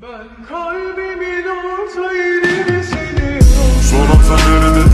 Ben kalbimin orta yerini seni Sorarsa nerede?